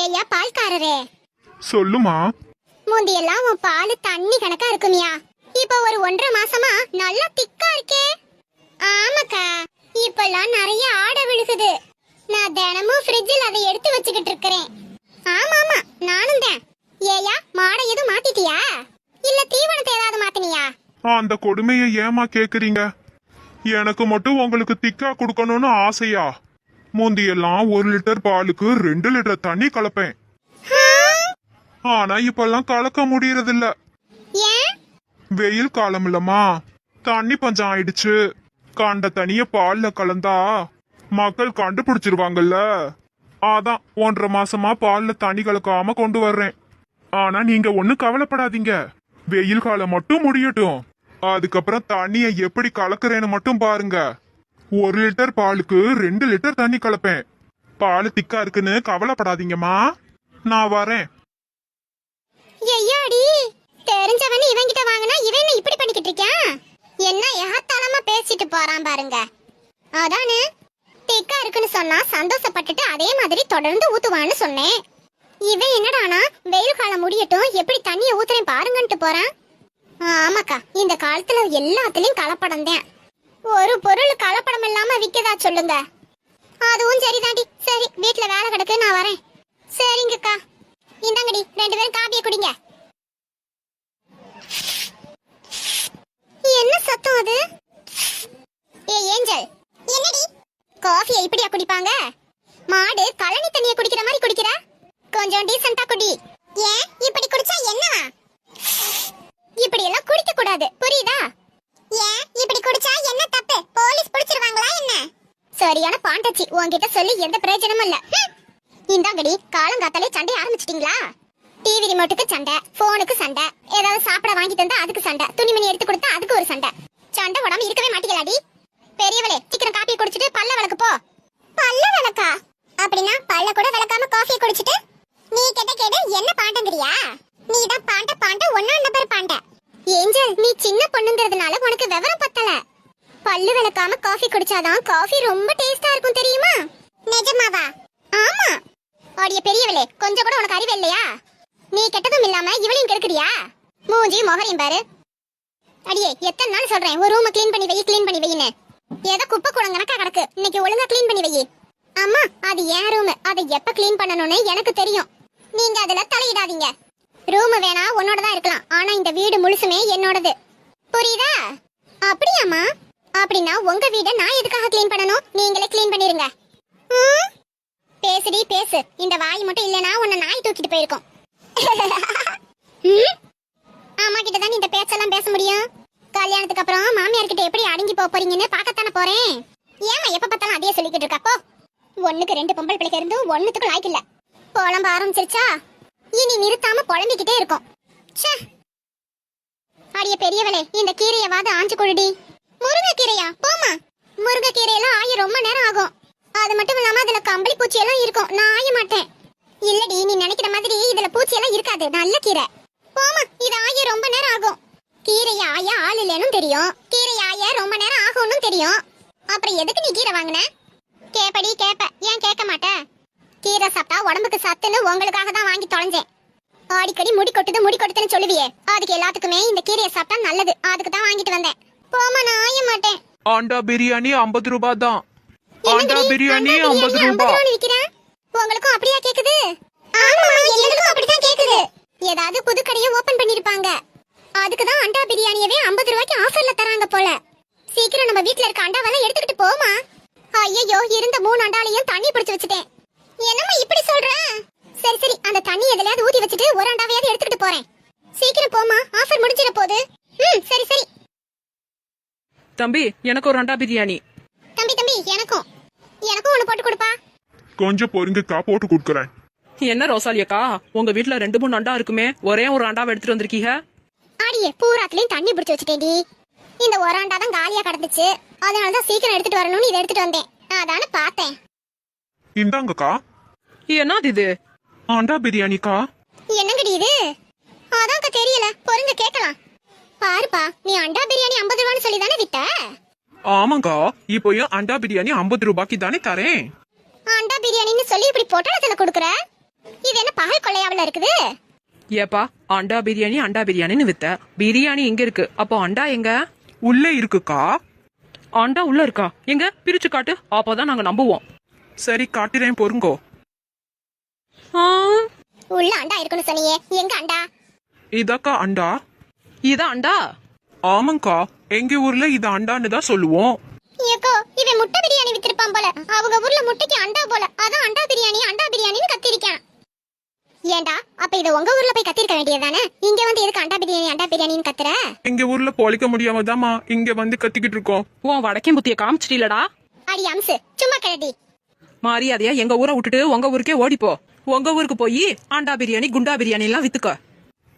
ஏய்யா பால்காரரே. சொல்லுமா. முந்தியெல்லாம் உன் பால் தண்ணி கணக்கா இருக்குமியா? இப்போ ஒரு ஒன்றரை மாசமா நல்லா திக்கா இருக்கே. ஆமாக்கா இப்பெல்லாம் நிறைய ஆடை விழுகுது. நான் தினமும் ஃப்ரிட்ஜில் அதை எடுத்து வச்சுக்கிட்டு இருக்கிறேன். ஆமா ஆமா நானும் தான். ஏயா மாடை எதுவும் மாத்திட்டியா? இல்ல தீவனத்தை ஏதாவது மாத்தினியா? அந்த கொடுமையை ஏமா கேக்குறீங்க? எனக்கு மட்டும் உங்களுக்கு திக்கா கொடுக்கணும்னு ஆசையா? முந்தியெல்லாம் ஒரு லிட்டர் பாலுக்கு ரெண்டு லிட்டர் தண்ணி கலப்பேன். ஆனா இப்பெல்லாம் கலக்க முடியறதில்ல. வெயில் காலம் இல்லம்மா. தண்ணி பஞ்சம் ஆயிடுச்சு. கண்ட தண்ணிய பால்ல கலந்தா மக்கள் கண்டுபிடிச்சிருவாங்கல்ல. அதான் ஒன்றரை மாசமா பால்ல தண்ணி கலக்காம கொண்டு வர்றேன். ஆனா நீங்க ஒண்ணும் கவலைப்படாதீங்க. வெயில் காலம் மட்டும் முடியட்டும். அதுக்கப்புறம் தண்ணிய எப்படி கலக்குறேன்னு மட்டும் பாருங்க. ஒரு லிட்டர் பாலுக்கு ரெண்டு லிட்டர் தண்ணி கலப்பேன். பால் திக்கா இருக்குன்னு கவலைப்படாதீங்கம்மா. நான் வரேன். ஐயாடி தெரிஞ்சவன் இவன்கிட்ட வாங்கினா இவன் என்ன இப்படி பண்ணிக்கிட்டு இருக்கான் என்ன ஏகத்தாளமா பேசிட்டு போறான் பாருங்க. அதானே திக்கா இருக்குன்னு சொன்னா சந்தோஷப்பட்டுட்டு அதே மாதிரி தொடர்ந்து ஊத்துவான்னு சொன்னேன். இவன் என்னடானா வெயில் காலம் முடியட்டும் எப்படி தண்ணியை ஊத்துறேன் பாருங்கன்ட்டு போறான். ஆமாக்கா இந்த காலத்துல எல்லாத்துலயும் கலப்படம் தான். ஒரு பொருள் கலப்படம் இல்லாம விக்கதா சொல்லுங்க? அதுவும் சரிதாண்டி. சரி வீட்ல வேலை கிடக்கு நான் வரேன். சரிங்கக்கா. இந்தாங்கடி ரெண்டு பேரும் காப்பியை குடிங்க. என்ன சத்தம் அது? ஏ ஏஞ்சல். என்னடி? காஃபியை இப்படியா குடிப்பாங்க? மாடு கழனி தண்ணியை குடிக்கிற மாதிரி குடிக்கிற? கொஞ்சம் டீசெண்டா குடி. ஏன்? இப்படி குடிச்சா என்னவா? இப்படி எல்லாம் குடிக்க கூடாது புரியுதா? ஏன்? இப்படி குடிச்சா என்ன தப்பு? போலீஸ் பிடிச்சிருவாங்களா என்ன? சரியான பாண்டச்சி உன்கிட்ட சொல்லி எந்த பிரயோஜனமும் இல்ல. இந்தாங்கடி காலங்காத்தாலே சண்டை ஆரம்பிச்சிட்டீங்களா? டிவி ரிமோட்டுக்கு சண்டை போனுக்கு சண்டை ஏதாவது சாப்பிட வாங்கி தந்தா அதுக்கு சண்டை துணிமணி எடுத்து கொடுத்தா அதுக்கு ஒரு சண்டை. சண்டை உடம்பு இருக்கவே மாட்டீங்களாடி? பெரியவளே சீக்கிரம் காப்பி குடிச்சிட்டு பல்ல விளக்கு போ. பல்ல விளக்கா? அப்படின்னா பல்ல கூட விளக்காம காஃபி குடிச்சிட்டு நீ கேட்ட கேடு என்ன பாண்டங்கிறியா? நீ தான் பாண்ட பாண்ட ஒன்னா நம்பர் பாண்ட. ஏஞ்சல் நீ சின்ன பொண்ணுங்கிறதுனால உனக்கு விவரம் பத்தல. பல்லு விளக்காம காஃபி குடிச்சாதான் காஃபி ரொம்ப டேஸ்டா இருக்கும் தெரியுமா? நிஜமாவா? ஆமா. ஆடிய பெரியவளே கொஞ்சம் கூட உனக்கு அறிவு இல்லையா? நீ கெட்டதும் இல்லாம இவளையும் கெடுக்கிறியா? மூஞ்சி முகரையும் பாரு. அடியே எத்தனை நாள் சொல்றேன் ஒரு ரூம் க்ளீன் பண்ணி வை க்ளீன் பண்ணி வைன்னு. ஏதோ குப்பை குளங்கணக்கா கிடக்கு. இன்னைக்கு ஒழுங்கா க்ளீன் பண்ணி வை. அம்மா அது என் ரூம் அதை எப்ப க்ளீன் பண்ணணும்னு எனக்கு தெரியும். நீங்க அதுல தலையிடாதீங்க. ரூம் வேணா உன்னோட தான் இருக்கலாம். ஆனா இந்த வீடு முழுசுமே என்னோடது. புரியுதா? அப்படியாம்மா? அப்படின்னா உங்க வீடை நான் எதுக்காக க்ளீன் பண்ணணும்? நீங்களே க்ளீன் பண்ணிருங்க. ம்? பேசுடி பேசு. இந்த வாய் மட்டும் இல்லனா உன்னை நாய் தூக்கிட்டு போயிருக்கோம். ம்? அம்மா கிட்ட தான் இந்த பேச்செல்லாம் பேச முடியும். கல்யாணத்துக்கு அப்புறம் மாமியார் கிட்ட எப்படி அடங்கி போக போறீங்கன்னு பார்க்கத்தானே போறேன். ஏமா எப்ப பார்த்தாலும் அதையே சொல்லிக்கிட்டு இருக்கப்போ ஒண்ணுக்கு ரெண்டு பொம்பளை பிள்ளைங்க இருந்து ஒண்ணுத்துக்கு லாய்க்கு இல்ல புலம்ப ஆரம்பிச்சிருச்சா? இனி நிறுத்தாம குழம்பிக்கிட்டே இருக்கும். ச்சே. அடிய பெரியவளே இந்த கீரையவாது ஆஞ்சு கொடுடி முருங்கைக்கீரையா? போமா முருங்கைக்கீரையெல்லாம் ஆய ரொம்ப நேரம் ஆகும். அது மட்டும் இல்லாம அதுல கம்பளி பூச்சி எல்லாம் இருக்கும். நான் ஆய மாட்டேன். இல்லடி நீ நினைக்கிற மாதிரி இதுல பூச்சி எல்லாம் இருக்காது. நல்ல கீரை. போமா இது ஆய ரொம்ப நேரம் ஆகும். கீரைய ஆய ஆள் இல்லைன்னு தெரியும். கீரை ஆய ரொம்ப நேரம் ஆகும்னு தெரியும். அப்புறம் எதுக்கு நீ கீரை வாங்கின? கேப்படி கேப்ப. ஏன் கேட்க மாட்டேன் கீரை சாப்பிட்டா உடம்புக்கு சத்துன்னு உங்களுக்காக தான் வாங்கி தொலைஞ்சேன். அடிக்கடி முடி கொட்டுது முடி கொட்டுதுன்னு சொல்லுவியே. அதுக்கு எல்லாத்துக்குமே இந்த கீரையை சாப்பிட்டா நல்லது. அதுக்கு தான் வாங்கிட்டு வந்தேன். போமா நான் ஆய மாட்டேன். ஆண்டா பிரியாணி ஐம்பது ரூபாய் தான். ஆண்டா பிரியாணி ஐம்பது ரூபாய். உங்களுக்கும் அப்படியா கேக்குது? எங்களுக்கும் அப்படிதான் கேக்குது. ஏதாவது புது கடையை ஓபன் பண்ணிருப்பாங்க. அதுக்கு தான் அண்டா பிரியாணியவே 50 ரூபாய்க்கு ஆஃபர்ல தராங்க போல. சீக்கிரம் நம்ம வீட்ல இருக்க அண்டாவெல்லாம் எடுத்துக்கிட்டு போமா ஐயோ இருந்த மூணு அண்டாலையும் தண்ணி பிடிச்சு வச்சுட்டேன். என்னம்மா இப்படி சொல்ற? சரி சரி அந்த தண்ணி எதுலயாவது ஊத்தி வச்சுட்டு ஒரு அண்டாவையாவது எடுத்துக்கிட்டு போறேன். சீக்கிரம் போமா ஆஃபர் முடிஞ்சிட போகுது ம் சரி சரி. தம்பி எனக்கு ஒரு அண்டா பிரியாணி. தம்பி தம்பி எனக்கும். எனக்கும் ஒண்ணு போட்டு கொடுப்பா. கொஞ்சம் பொறுங்கக்கா போட்டு கொடுக்குறேன். என்ன ரோசாலி அக்கா உங்க வீட்ல ரெண்டு மூணு அண்டா இருக்குமே ஒரே ஒரு அண்டாவை எடுத்துட்டு வந்திருக்கீங்க? ஆடியே பூராத்துலயும் தண்ணி பிடிச்சு வச்சுட்டேன்டி. இந்த ஒரு ஆண்டா தான் காலியா கிடந்துச்சு. அதனால தான் சீக்கிரம் எடுத்துட்டு வரணும்னு இதை எடுத்துட்டு வந்தேன். அதானே பார்த்தேன். இந்தாங்கக்கா. என்னது இது? ஆண்டா பிரியாணிக்கா? என்னங்கடி இது? அதான்க்கா தெரியல. பொறுங்க கேட்கலாம். பாருப்பா நீ அண்டா பிரியாணி ஐம்பது ரூபான்னு சொல்லி தானே விட்ட ஆமாங்கா. இப்போ ஏன் அண்டா பிரியாணி ஐம்பது ரூபாய்க்கு தானே தரேன்? அண்டா பிரியாணின்னு சொல்லி இப்படி பொட்டலத்துல கொடுக்குற? இது என்ன பகல் கொள்ளையாவில் இருக்குது? ஏப்பா அண்டா பிரியாணி அண்டா பிரியாணின்னு வித்த. பிரியாணி எங்க இருக்கு? அப்போ அண்டா எங்க? உள்ளே இருக்குக்கா. அண்டா உள்ள இருக்கா? எங்க? பிரிச்சு காட்டு. அப்போதான் நாங்க நம்புவோம். சரி காட்டுறேன் பொறுங்கோ. ஆ, உள்ள அண்டா இருக்குன்னு சொன்னியே எங்க அண்டா? இதாக்கா அண்டா? இதான் அண்டா? ஆமாங்கக்கா எங்க ஊர்ல இது அண்டான்னு தான் சொல்லுவோம். ஏக்கோ இவன் முட்டை பிரியாணி வித்திருப்பான் போல. அவங்க ஊர்ல முட்டைக்கு அண்டா போல. அதான் அண்டா பிரியாணி அண்டா பிரியாணின்னு கத்திருக்கான். ஏண்டா அப்ப இத உங்க ஊர்ல போய் கத்திருக்க வேண்டியதுதானே? இங்க வந்து எதுக்கு அண்டா பிரியாணி அண்டா பிரியாணின்னு கத்துற? எங்க ஊர்ல பொழைக்க முடியாம தாம்மா இங்க வந்து கத்திக்கிட்டு இருக்கோம். உன் வடக்கே புத்திய காமிச்சிட்டீலடா அடி அம்சு. சும்மா கிளடி மரியாதையா எங்க ஊரை விட்டுட்டு உங்க ஊருக்கே ஓடிப்போ. உங்க ஊருக்கு போய் அண்டா பிரியாணி குண்டா பிரியாணி எல்லாம் வித்துக்க.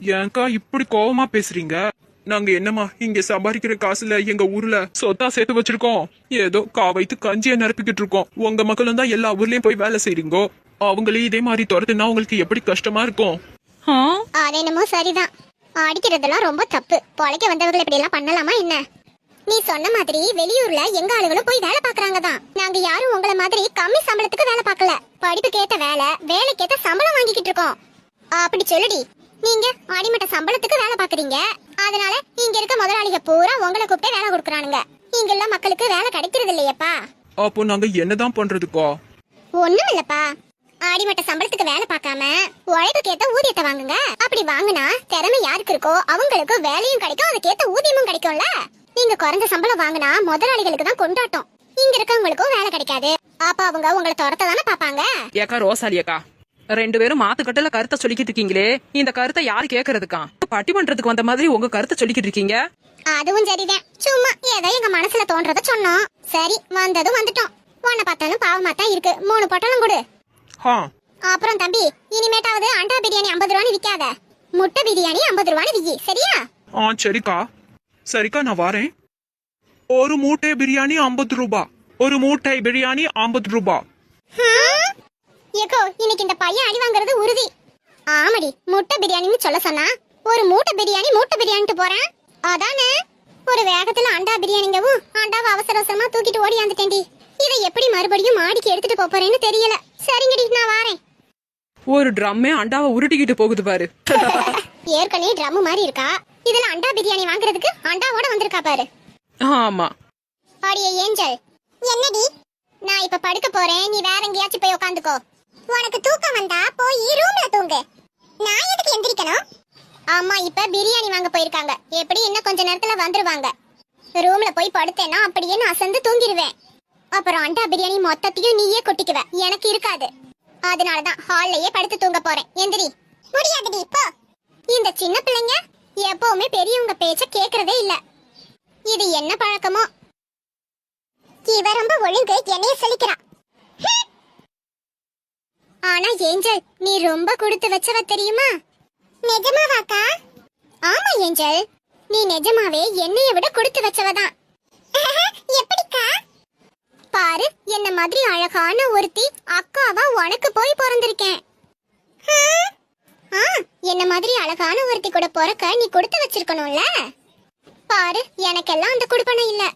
ஏன்க்கா இப்படி கோவமா பேசுறீங்க? நாங்க என்னம்மா இங்க சம்பாதிக்கிற காசுல எங்க ஊர்ல சொத்தா சேர்த்து வச்சிருக்கோம். ஏதோ கா வைத்து கஞ்சிய நிரப்பிக்கிட்டு இருக்கோம். உங்க மக்களும் தான் எல்லா ஊர்லயும் போய் வேலை செய்றீங்கோ. அவங்களே இதே மாதிரி துரத்துனா உங்களுக்கு எப்படி கஷ்டமா இருக்கும்? ஆ, அது என்னமோ சரிதான். அடிக்கிறதெல்லாம் ரொம்ப தப்பு. பொழைக்க வந்தவர்கள் இப்படி எல்லாம் பண்ணலாமா என்ன? நீ சொன்ன மாதிரி வெளியூர்ல எங்க ஆளுகளும் போய் வேலை பாக்குறாங்க தான். நாங்க யாரும் உங்கள மாதிரி கம்மி சம்பளத்துக்கு வேலை பார்க்கல. படிப்புக்கேத்த வேலை வேலைக்கேத்த சம்பளம் வாங்கிக்கிட்டு இருக்கோம். அப்படி சொல்லுடி. நீங்க அடிமட்ட சம்பளத்துக்கு வேலை பாக்குறீங்க அதனால இங்க இருக்க முதலாளிக பூரா உங்களை கூப்பிட்டு வேலை கொடுக்குறானுங்க. இங்க உள்ள மக்களுக்கு வேலை கிடைக்கிறது இல்லையப்பா. அப்போ நாங்க என்னதான் பண்றதுக்கா? ஒண்ணும் இல்லப்பா. அடிமட்ட சம்பளத்துக்கு வேலை பார்க்காம உழைப்புக்கு ஏத்த ஊதியத்தை வாங்குங்க. அப்படி வாங்குனா திறமை யாருக்கு இருக்கோ அவங்களுக்கு வேலையும் கிடைக்கும் அதுக்கேத்த ஊதியமும் கிடைக்கும்ல. நீங்க குறைஞ்ச சம்பளம் வாங்குனா முதலாளிகளுக்கு தான் கொண்டாட்டம். இங்க இருக்கவங்களுக்கும் வேலை கிடைக்காது. அப்ப அவங்க உங்களை துரத்த தானே பாப்பாங்க ஏக்கா ரோசாலி அக்கா ரெண்டு பேரும் மாத்துக்கட்டுல கருத்தை சொல்லிக்கிட்டு இருக்கீங்களே. இந்த கருத்தை யாரு கேக்குறதுக்கா? பட்டிமன்றத்துக்கு வந்த மாதிரி உங்க கருத்தை சொல்லிக்கிட்டு இருக்கீங்க? அதுவும் சரிதான். சும்மா ஏதோ எங்க மனசுல தோன்றத சொன்னோம். சரி வந்ததும் வந்துட்டோம். உன்னை பார்த்தாலும் பாவமா தான் இருக்கு. மூணு பொட்டலம் கொடு. அப்புறம் தம்பி இனிமேட்டாவது அண்டா பிரியாணி ஐம்பது ரூபான்னு விக்காத. முட்டை பிரியாணி ஐம்பது ரூபான்னு விக்கி சரியா? ஆ சரிக்கா. சரிக்கா நான் வரேன். ஒரு மூட்டை பிரியாணி ஐம்பது ரூபா. ஒரு மூட்டை பிரியாணி ஐம்பது ரூபா? ஏக்கோ இன்னைக்கு இந்த பையன் அடி வாங்குறது உறுதி. ஆமாடி முட்டை பிரியாணின்னு சொல்ல சொன்னா ஒரு மூட்டை பிரியாணி மூட்டை பிரியாணிட்டு போறேன். அதானே? ஒரு வேகத்துல அண்டா பிரியாணிங்கவும் அண்டாவை அவசர அவசரமா தூக்கிட்டு ஓடியாந்துட்டேன்டி இதை எப்படி மறுபடியும் மாடிக்கு எடுத்துட்டு போறேன்னு தெரியல. சரிங்கடி நான் வாரேன். ஒரு ட்ரம்மே அண்டாவை உருட்டிக்கிட்டு போகுது பாரு. ஏற்கனவே ட்ரம் மாதிரி இருக்கா? இதுல அண்டா பிரியாணி வாங்குறதுக்கு அண்டாவோட வந்திருக்கா பாரு. ஆமா. அடியே ஏஞ்சல் என்னடி? நான் இப்ப படுக்க போறேன் நீ வேற எங்கேயாச்சும் போய் உட்காந்துக்கோ உனக்கு தூக்கம் வந்தா போய் ரூம்ல தூங்கு. நான் எதுக்கு எந்திரிக்கணும்? அம்மா இப்ப பிரியாணி வாங்க போயிருக்காங்க. எப்படி இன்னும் கொஞ்ச நேரத்துல வந்துருவாங்க. ரூம்ல போய் படுத்தேன்னா அப்படியே நான் அசந்து தூங்கிடுவேன் அப்புறம் அண்டா பிரியாணி மொத்தத்தையும் நீயே கொட்டிக்குவ. எனக்கு இருக்காது. அதனாலதான் ஹால்லயே படுத்து தூங்க போறேன். எந்திரி. முடியாதுடி போ. இந்த சின்ன பிள்ளைங்க எப்பவுமே பெரியவங்க பேச்ச கேக்குறதே இல்ல. இது என்ன பழக்கமோ? இவ ரொம்ப ஒழுங்கு என்னைய சொல்லிக்கிறான் ஆனா ஏஞ்சல் நீ ரொம்ப கொடுத்து வச்சவ தெரியுமா? நிஜமாவாக்கா? ஆமா ஏஞ்சல். நீ நிஜமாவே என்னைய விட கொடுத்து வச்சவதான் எப்படிக்கா? பாரு என்ன மாதிரி அழகான ஒருத்தி அக்காவா உனக்கு போய் பிறந்திருக்கேன். ஆ என்ன மாதிரி அழகான ஒருத்தி கூட பிறக்க நீ கொடுத்து வச்சிருக்கணும்ல? பாரு எனக்கெல்லாம் அந்த குடுப்பனை இல்ல.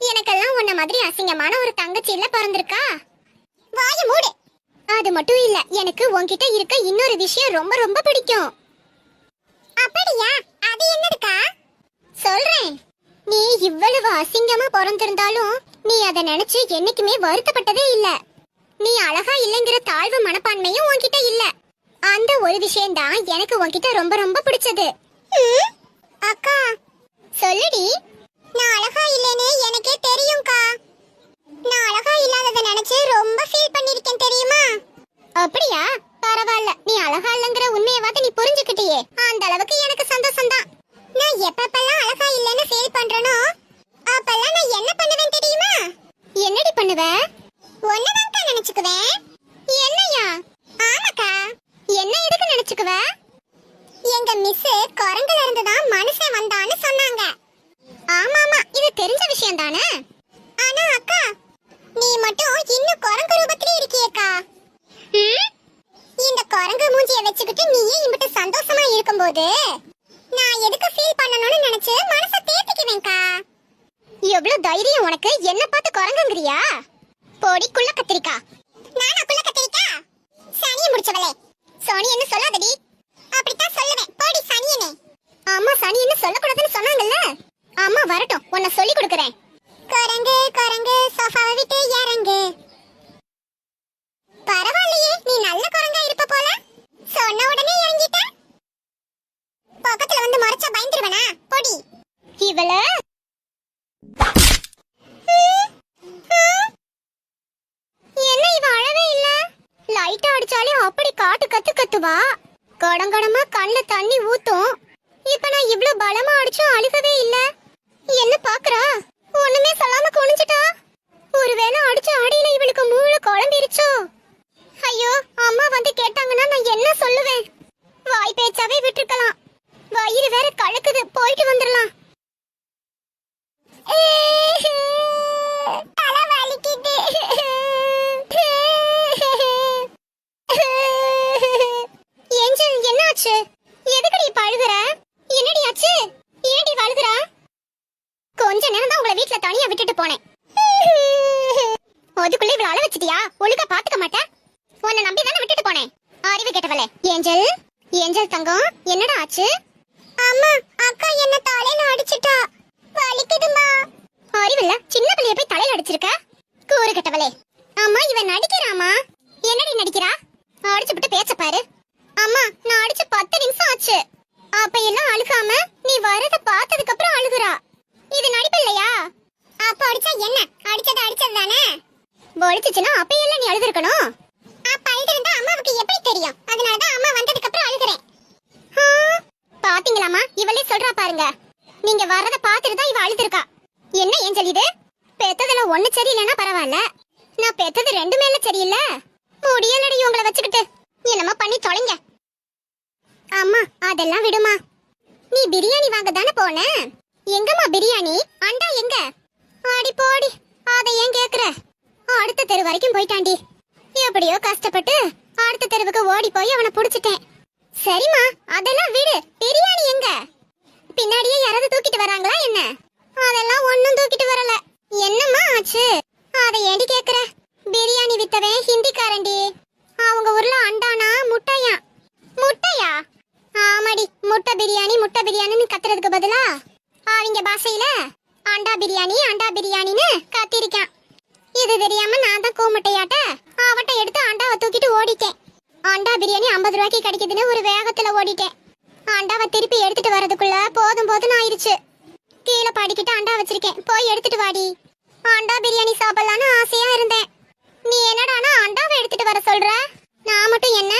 எனக்கெல்லாம் உன்ன மாதிரி அசிங்கமான ஒரு தங்கச்சி இல்ல பிறந்திருக்கா? வாய மூடு. அது மட்டும் இல்ல எனக்கு உன்கிட்ட இருக்க இன்னொரு விஷயம் ரொம்ப ரொம்ப பிடிக்கும். அப்படியா? அது என்னதுக்கா? சொல்றேன். நீ இவ்வளவு அசிங்கமா பிறந்திருந்தாலும் நீ அதை நினைச்சு என்னைக்குமே வருத்தப்பட்டதே இல்ல. நீ அழகா இல்லைங்கிற தாழ்வு மனப்பான்மையும் உன்கிட்ட இல்லை. அந்த ஒரு விஷயம்தான் எனக்கு உன்கிட்ட ரொம்ப ரொம்ப பிடிச்சது. அக்கா சொல்லுடி. நான் அழகா இல்லைன்னு எனக்கே தெரியும்க்கா. போகுது நான் எதுக்கு ஃபீல் பண்ணணும்னு நினைச்சு மனச தேத்திக்குவேன்க்கா. எவ்வளவு தைரியம் உனக்கு? என்ன பார்த்து குரங்குங்கிறியா? போடி குள்ள கத்திரிக்கா. நானா குள்ள கத்திரிக்கா? சனிய முடிச்சவளே. சனி என்ன சொல்லாதடி. அப்படித்தான் சொல்லுவேன். போடி சனியனே. அம்மா சனி என்ன சொல்லக்கூடாதுன்னு சொன்னாங்கல்ல? அம்மா வரட்டும். உன்னை சொல்லி கொடுக்குறேன். குரங்கு குரங்கு சோஃபாவை விட்டு இறங்கு. பரவாயில்லையே நீ நல்ல குரங்கா இருப்ப போல. சொன்ன உடனே பக்கத்துல வந்து மறைச்சா பயந்துருவனா? பொடி. இவள? என்ன இவ அழவே இல்ல? லைட்டா அடிச்சாலே அப்படி காட்டு கத்து கத்துவா? கடங்கடமா கண்ணுல தண்ணி ஊத்தும். இப்ப நான் இவ்ளோ பலமா அடிச்சும் அழுகவே இல்ல. என்ன பாக்குறா? ஒண்ணுமே சொல்லாம குனிஞ்சிட்டா? ஒருவேளை அடிச்ச அடியில இவளுக்கு மூளை குழம்பிருச்சோ? ஐயோ அம்மா வந்து கேட்டாங்கன்னா நான் என்ன சொல்லுவேன்? வாய் பேச்சாவே விட்டுருக்கலாம். வயிறு வேற கலக்குது. போயிட்டு வந்துடலாம் தலை வலிக்குது. ஏஞ்சல் என்னாச்சு? எதுக்குடி இப்ப அழுகுற? என்னடி ஆச்சு? ஏன்டி இப்ப கொஞ்ச நேரம் தான் உங்களை வீட்ல தனியா விட்டுட்டு போனேன். அதுக்குள்ள இவ்வளவு அழ வச்சிட்டியா? ஒழுங்கா பாத்துக்க மாட்டேன் உன்னை நம்பி தானே விட்டுட்டு போனேன். அறிவு கேட்டவளே ஏஞ்சல்? ஏஞ்சல் தங்கம் என்னடா ஆச்சு? அம்மா அக்கா என்ன தலையில அடிச்சிட்டா? வலிக்குதுமா. அறிவில்ல சின்ன பிள்ளைய போய் தலையில அடிச்சிருக்க? கூறு கட்டவளே. அம்மா இவன் நடிக்கிறாமா? என்னடி நடிக்கிறா? அடிச்சு விட்டு பேச்ச பாரு. அம்மா நான் அடிச்சு பத்து நிமிஷம் ஆச்சு. அப்ப எல்லாம் அழுகாம நீ வரத பார்த்ததுக்கு அப்புறம் அழுகுறா? இது நடிப்பு இல்லையா? அப்ப அடிச்சா என்ன? அடிச்சது அடிச்சது தானே? ஒழிச்சுச்சுன்னா எல்லாம் நீ அழுதுருக்கணும். அப்ப அழுதுருந்தா அம்மாவுக்கு எப்படி தெரியும்? அதனாலதான் அம்மா வந்ததுக்கு அப்புறம் அழுகுறேன். ஆ, பாத்தீங்களாமா இவளே சொல்றா பாருங்க. நீங்க வர்றத பாத்துட்டு தான் இவ அழுதுருக்கா. என்ன ஏஞ்சல் இது? பெத்ததுல ஒண்ணு சரியில்லைன்னா பரவாயில்ல. நான் பெத்தது ரெண்டுமே இல்ல சரியில்ல. முடியலடி உங்களை வச்சுக்கிட்டு. என்னமா பண்ணி தொலைங்க. அம்மா அதெல்லாம் விடுமா. நீ பிரியாணி வாங்க தானே போன? எங்கம்மா பிரியாணி? அண்டா எங்க? ஆடி போடி அதை ஏன் கேக்குற? அடுத்த தெரு வரைக்கும் போயிட்டாண்டி. எப்படியோ கஷ்டப்பட்டு அடுத்த தெருவுக்கு ஓடி போய் அவனை புடிச்சிட்டேன். சரிம்மா அதெல்லாம் விடு. பிரியாணி எங்க? பின்னாடியே யாராவது தூக்கிட்டு வராங்களா என்ன? அதெல்லாம் ஒண்ணும் தூக்கிட்டு வரல. என்னம்மா ஆச்சு? அதை ஏண்டி கேக்குற? பிரியாணி வித்தவன் ஹிந்திக்காரண்டி அவங்க ஊர்ல அண்டானா முட்டையா? முட்டையா? ஆமாடி முட்டை பிரியாணி முட்டை பிரியாணின்னு கத்துறதுக்கு பதிலா? அவங்க பாஷையில அண்டா பிரியாணி அண்டா பிரியாணின்னு கத்திருக்கான். இது தெரியாம நான் தான் கூமுட்டையாட்ட? அவட்ட எடுத்து அண்டாவை தூக்கிட்டு ஓடிட்டேன். அண்டா பிரியாணி ஐம்பது ரூபாய்க்கு கிடைக்குதுன்னு ஒரு வேகத்துல ஓடிட்டேன். அண்டாவை திருப்பி எடுத்துட்டு வரதுக்குள்ள போதும் போதும் ஆயிடுச்சு. கீழே பாடிக்கிட்டு அண்டா வச்சிருக்கேன். போய் எடுத்துட்டு வாடி. அண்டா பிரியாணி சாப்பிடலான்னு ஆசையா இருந்தேன். நீ என்னடானா அண்டாவை எடுத்துட்டு வர சொல்ற? நான் மட்டும் என்ன?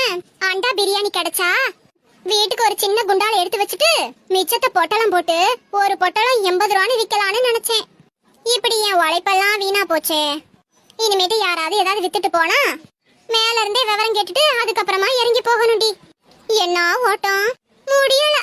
அண்டா பிரியாணி கிடைச்சா? வீட்டுக்கு ஒரு சின்ன குண்டால எடுத்து வச்சுட்டு மிச்சத்தை பொட்டலம் போட்டு ஒரு பொட்டலம் எண்பது ரூபான்னு விற்கலான்னு நினைச்சேன். இப்படி என் உழைப்பெல்லாம் வீணா போச்சே. இனிமேட்டு யாராவது ஏதாவது வித்துட்டு போனா மேல இருந்தே விவரம் கேட்டுட்டு அதுக்கப்புறமா இறங்கி போகணும்டி. என்ன ஓட்டம் முடியல.